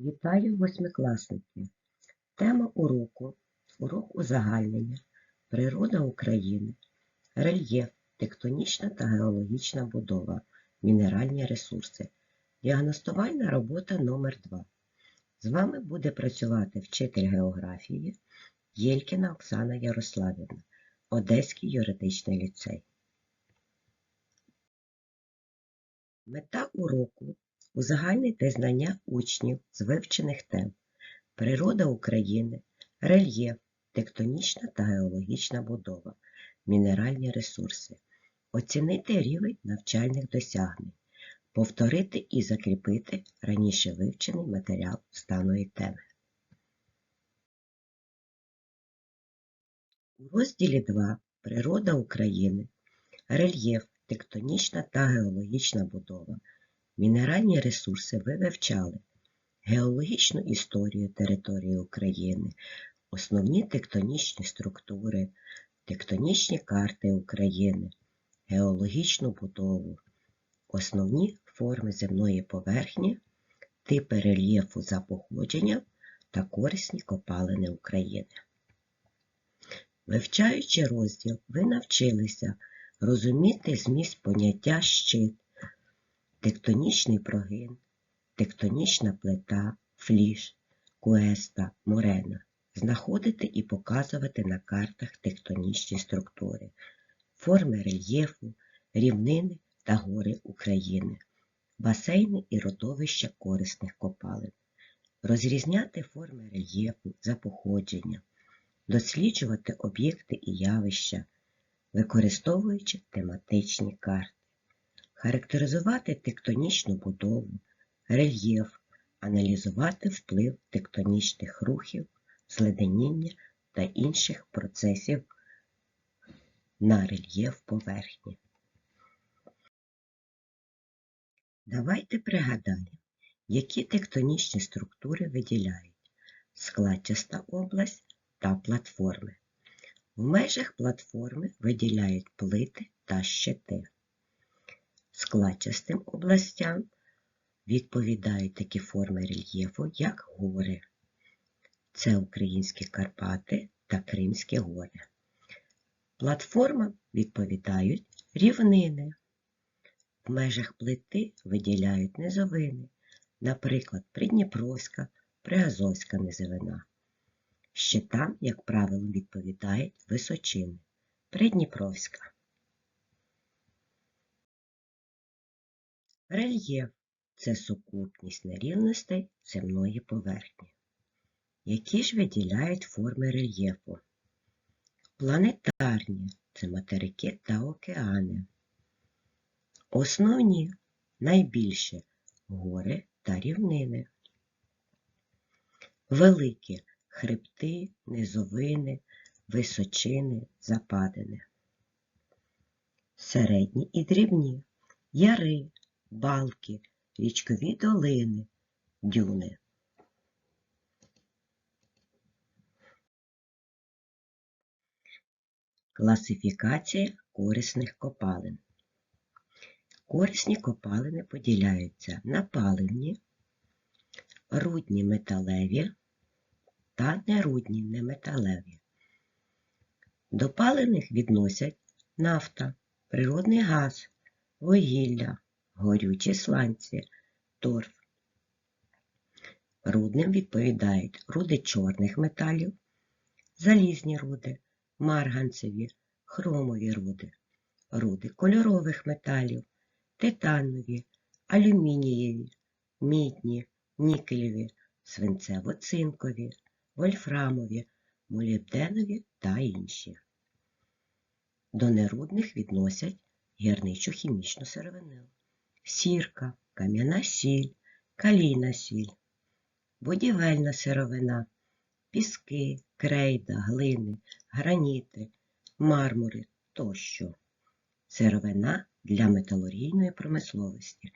Вітаю восьмикласники! Тема уроку урок узагальнення, природа України, рельєф, тектонічна та геологічна будова, мінеральні ресурси, діагностувальна робота номер 2 З вами буде працювати вчитель географії Єлькіна Оксана Ярославівна, Одеський юридичний ліцей. Мета уроку узагальнити знання учнів з вивчених тем природа України, рельєф, тектонічна та геологічна будова, мінеральні ресурси, оцінити рівень навчальних досягнень, повторити і закріпити раніше вивчений матеріал з даної теми. У розділі 2 Природа України, рельєф, тектонічна та геологічна будова. Мінеральні ресурси ви вивчали геологічну історію території України, основні тектонічні структури, тектонічні карти України, геологічну будову, основні форми земної поверхні, типи рельєфу за походженням та корисні копалини України. Вивчаючи розділ, ви навчилися розуміти зміст поняття щит тектонічний прогин, тектонічна плита, фліш, куеста, морена, знаходити і показувати на картах тектонічні структури, форми рельєфу, рівнини та гори України, басейни і родовища корисних копалин, розрізняти форми рельєфу за походженням, досліджувати об'єкти і явища, використовуючи тематичні карти характеризувати тектонічну будову, рельєф, аналізувати вплив тектонічних рухів, зледеніння та інших процесів на рельєф поверхні. Давайте пригадаємо, які тектонічні структури виділяють складчаста область та платформи. В межах платформи виділяють плити та щити. Складчастим областям відповідають такі форми рельєфу, як гори. Це Українські Карпати та Кримські гори. Платформам відповідають рівнини. В межах плити виділяють низовини, наприклад, Придніпровська, Приазовська низовина. Щитам, як правило, відповідають височини Придніпровська. Рельєф це сукупність нерівностей земної поверхні. Які ж виділяють форми рельєфу? Планетарні це материки та океани. Основні найбільше гори та рівнини. Великі хребти, низовини, височини, западини. Середні і дрібні яри, балки, річкові долини, дюни. Класифікація корисних копалин. Корисні копалини поділяються на паливні, рудні металеві та нерудні неметалеві. До паливних відносять нафта, природний газ, вугілля, горючі сланці, торф. Рудним відповідають руди чорних металів, залізні руди, марганцеві, хромові руди, руди кольорових металів, титанові, алюмінієві, мідні, нікелеві, свинцево-цинкові, вольфрамові, молібденові та інші. До нерудних відносять гірничу хімічну сировину сірка, кам'яна сіль, калійна сіль, будівельна сировина, піски, крейда, глини, граніти, мармури тощо. Сировина для металургійної промисловості,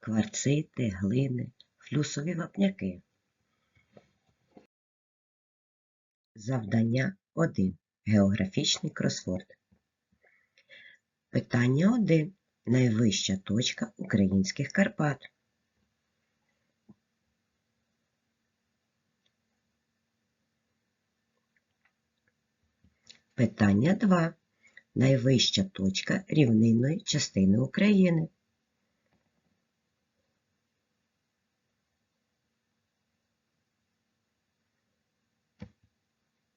кварцити, глини, флюсові вапняки. Завдання 1. Географічний кросворд. Питання 1 найвища точка українських Карпат. Питання 2. Найвища точка рівнинної частини України.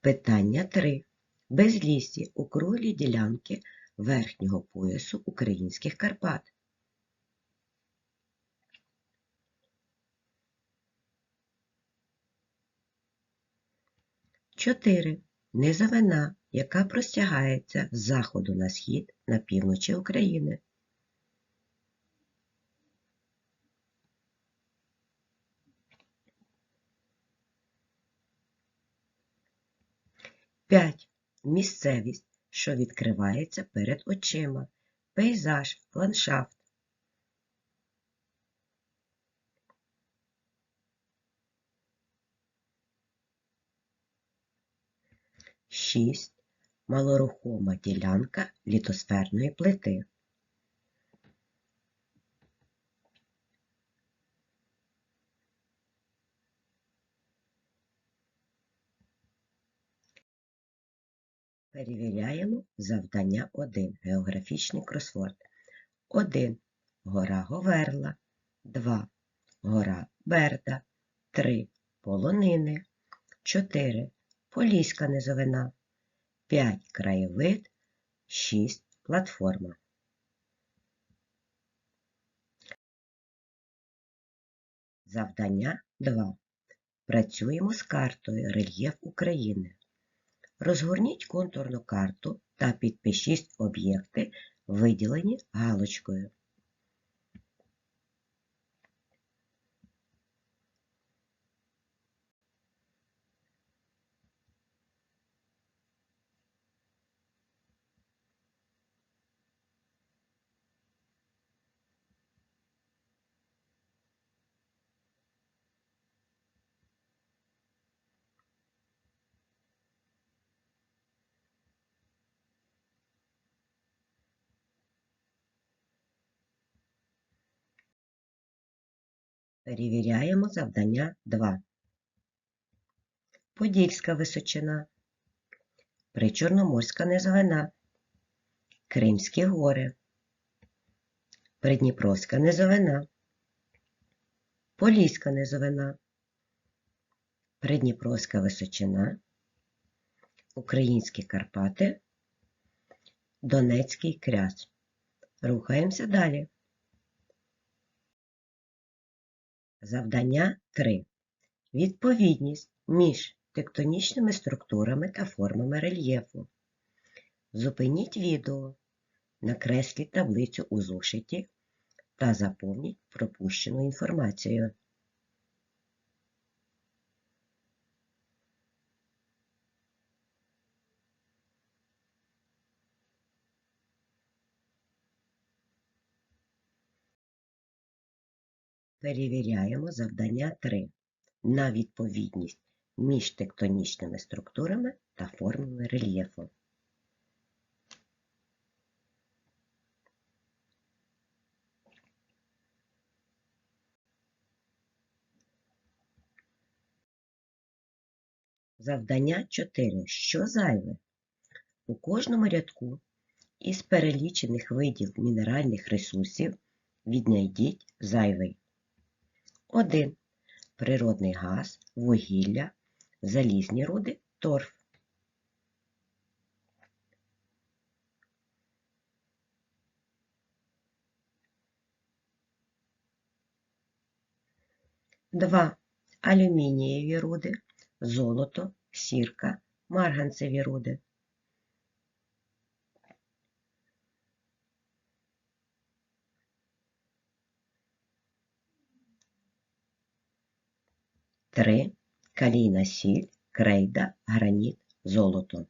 Питання 3. Безлісі округлі ділянки верхнього поясу українських Карпат. Чотири. Низовина, яка простягається з заходу на схід на півночі України. П'ять. Місцевість, що відкривається перед очима. Пейзаж, ландшафт. Шість. Малорухома ділянка літосферної плити. Перевіряємо завдання 1. Географічний кросворд. 1. Гора Говерла. 2. Гора Берда. 3. Полонини. 4. Поліська низовина. 5. Краєвид. 6. Платформа. Завдання 2. Працюємо з картою Рельєф України. Розгорніть контурну карту та підпишіть об'єкти, виділені галочкою. Перевіряємо завдання 2. Подільська височина, Причорноморська низовина, Кримські гори, Придніпровська низовина, Поліська низовина, Придніпровська височина, Українські Карпати, Донецький кряж. Рухаємося далі. Завдання 3. Відповідність між тектонічними структурами та формами рельєфу. Зупиніть відео, накресліть таблицю у зошиті та заповніть пропущену інформацію. Перевіряємо завдання 3 на відповідність між тектонічними структурами та формами рельєфу. Завдання 4. Що зайве? У кожному рядку із перелічених видів мінеральних ресурсів віднайдіть зайвий. 1. Природний газ, вугілля, залізні руди, торф. Два. Алюмінієві руди, золото, сірка, марганцеві руди. Три. Калійна сіль, крейда, граніт, золото.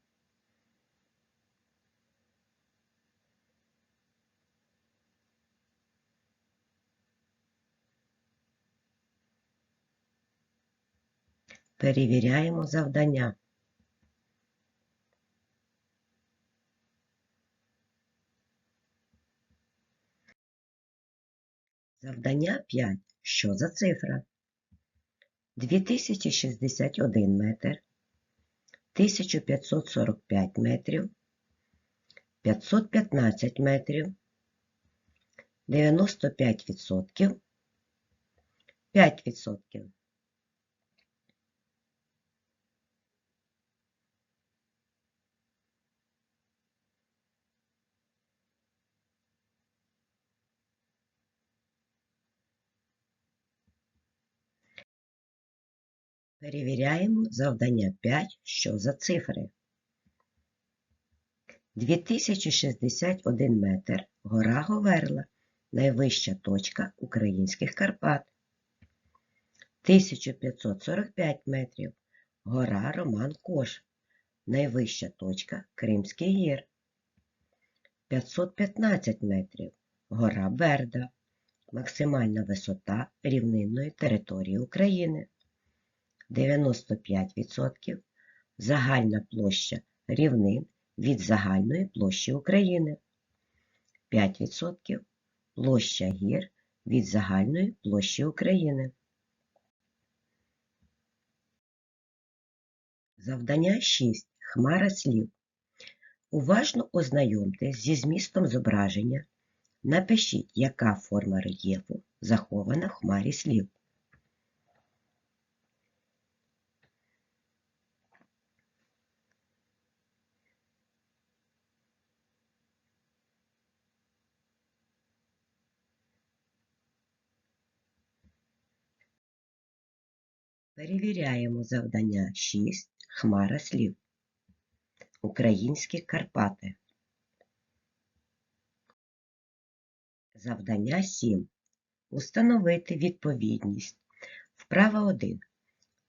Перевіряємо завдання. Завдання 5. Що за цифра? 2061 метр, 1545 метрів, 515 метрів, 95 відсотків, 5 Перевіряємо завдання 5, що за цифри. 2061 метр гора Говерла, найвища точка українських Карпат. 1545 метрів гора Роман Кош, найвища точка Кримський гір. 515 метрів гора Берда, максимальна висота рівнинної території України. 95% загальна площа рівнин від загальної площі України. 5% площа гір від загальної площі України. Завдання 6. Хмара слів. Уважно ознайомтесь зі змістом зображення. Напишіть, яка форма рельєфу захована в хмарі слів. Перевіряємо завдання 6. Хмара слів. Українські Карпати. Завдання 7. Установити відповідність. Вправа 1.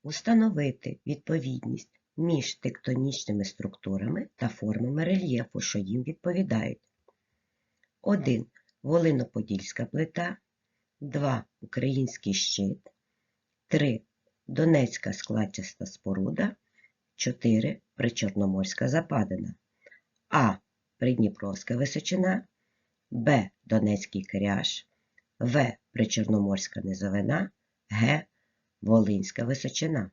Установити відповідність між тектонічними структурами та формами рельєфу, що їм відповідають. 1. Волиноподільська плита. 2. Український щит. 3. Донецька складчаста споруда, 4 Причорноморська западина, А. Придніпровська височина, Б. Донецький кряж, В. Причорноморська низовина, Г. Волинська височина.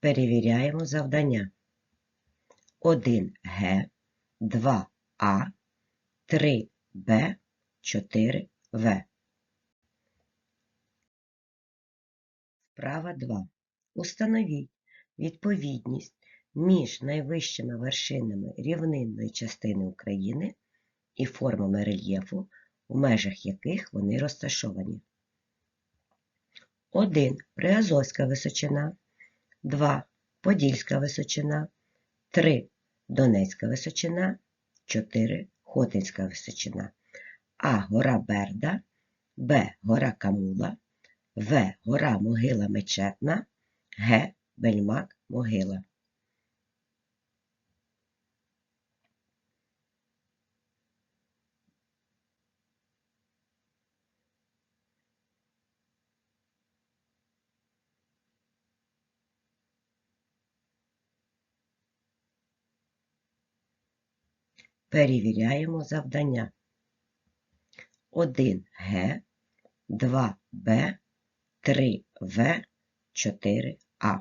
Перевіряємо завдання. 1Г, 2А, 3Б, 4В. Вправа 2. Установіть відповідність між найвищими вершинами рівнинної частини України і формами рельєфу, у межах яких вони розташовані. 1. Приазовська височина. 2. Подільська височина, 3. Донецька височина, 4. Хотинська височина, А. Гора Берда, Б. Гора Камула, В. Гора Могила Мечетна, Г. Бельмак Могила. Перевіряємо завдання. 1Г, 2Б, 3В, 4А.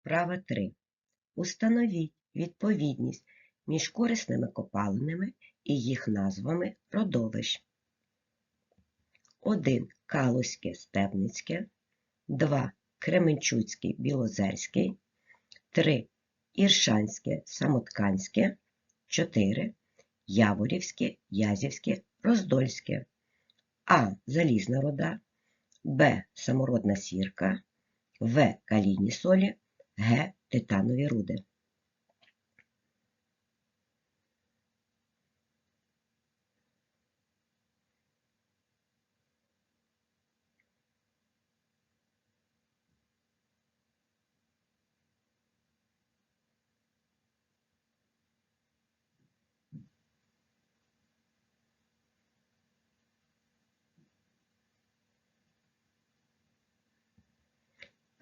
Вправа 3. Установіть відповідність між корисними копалинами і їх назвами родовищ. 1. Калузьке Стебницьке, 2. Кременчуцький Білозерський, 3. Іршанське, Самотканське, 4. Яворівське, Язівське, Роздольське, А. Залізна рода, Б. Самородна сірка, В. Калійні солі, Г. Титанові руди.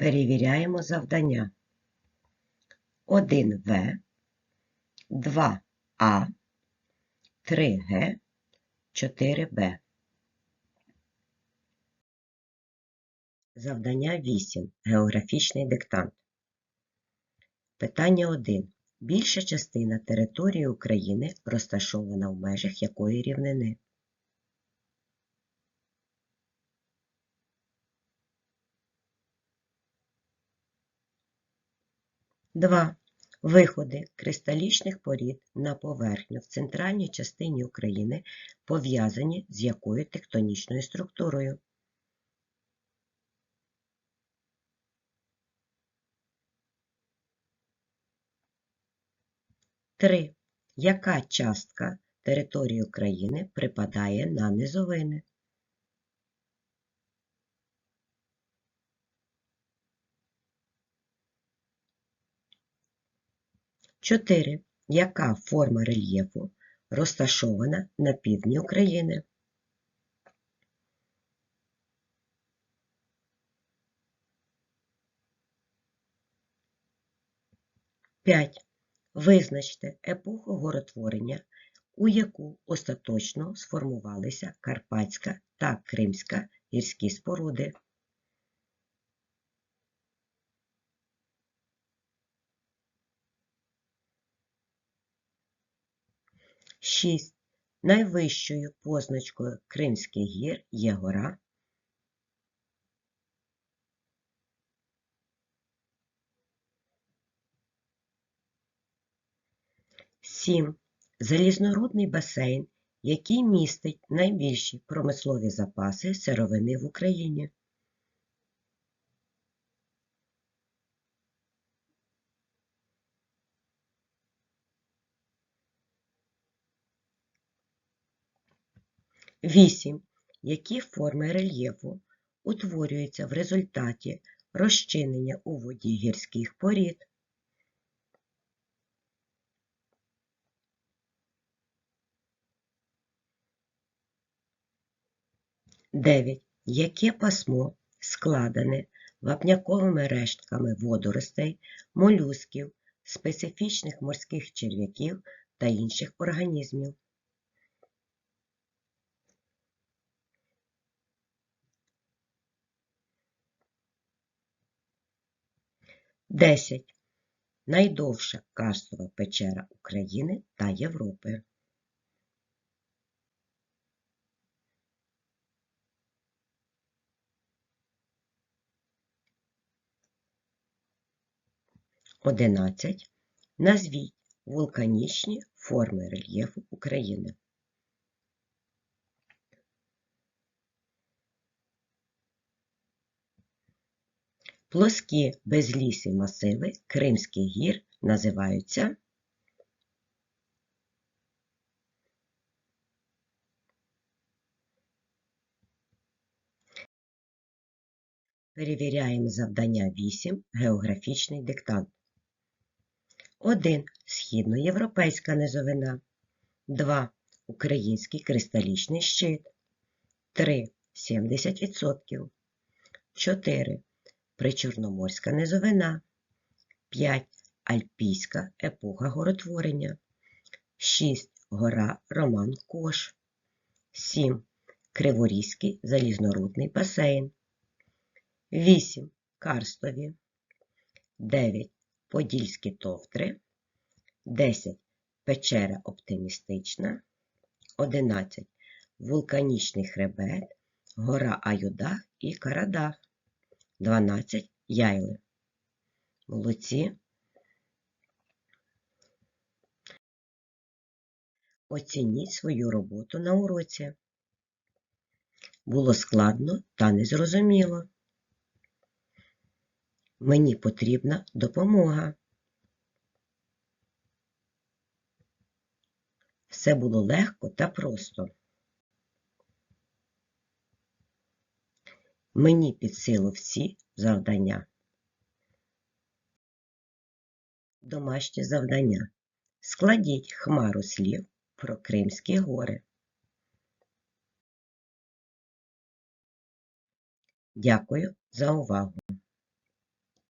Перевіряємо завдання. 1В, 2А, 3Г, 4Б. Завдання 8. Географічний диктант. Питання 1. Більша частина території України розташована в межах якої рівнини? Два. Виходи кристалічних порід на поверхню в центральній частині України пов'язані з якою тектонічною структурою? Три. Яка частка території України припадає на низовини? Чотири. Яка форма рельєфу розташована на півдні України? П'ять. Визначте епоху горотворення, у яку остаточно сформувалися Карпатська та Кримська гірські споруди. Шість. Найвищою позначкою Кримських гір є гора Сім. Залізнорудний басейн, який містить найбільші промислові запаси сировини в Україні. Вісім. Які форми рельєфу утворюються в результаті розчинення у воді гірських порід? 9. Яке пасмо складене вапняковими рештками водоростей, молюсків, специфічних морських черв'яків та інших організмів? Десять. Найдовша карстова печера України та Європи. Одинадцять. Назвіть вулканічні форми рельєфу України. Плоскі безлісі масиви Кримських гір називаються Перевіряємо завдання 8. Географічний диктант. 1. Східноєвропейська низовина. 2. Український кристалічний щит. 3. 70%. 4. Причорноморська низовина. 5. Альпійська епоха горотворення. 6. Гора Роман Кош. 7. Криворізький залізнорудний басейн. 8. Карстові. 9. Подільські товтри. 10. Печера оптимістична. 11. Вулканічний хребет. Гора Аюдах і Карадах. 12. Яйли. Молодці. Оцініть свою роботу на уроці. Було складно та незрозуміло. Мені потрібна допомога. Все було легко та просто. Мені під силу всі завдання. Домашнє завдання. Складіть хмару слів про Кримські гори. Дякую за увагу!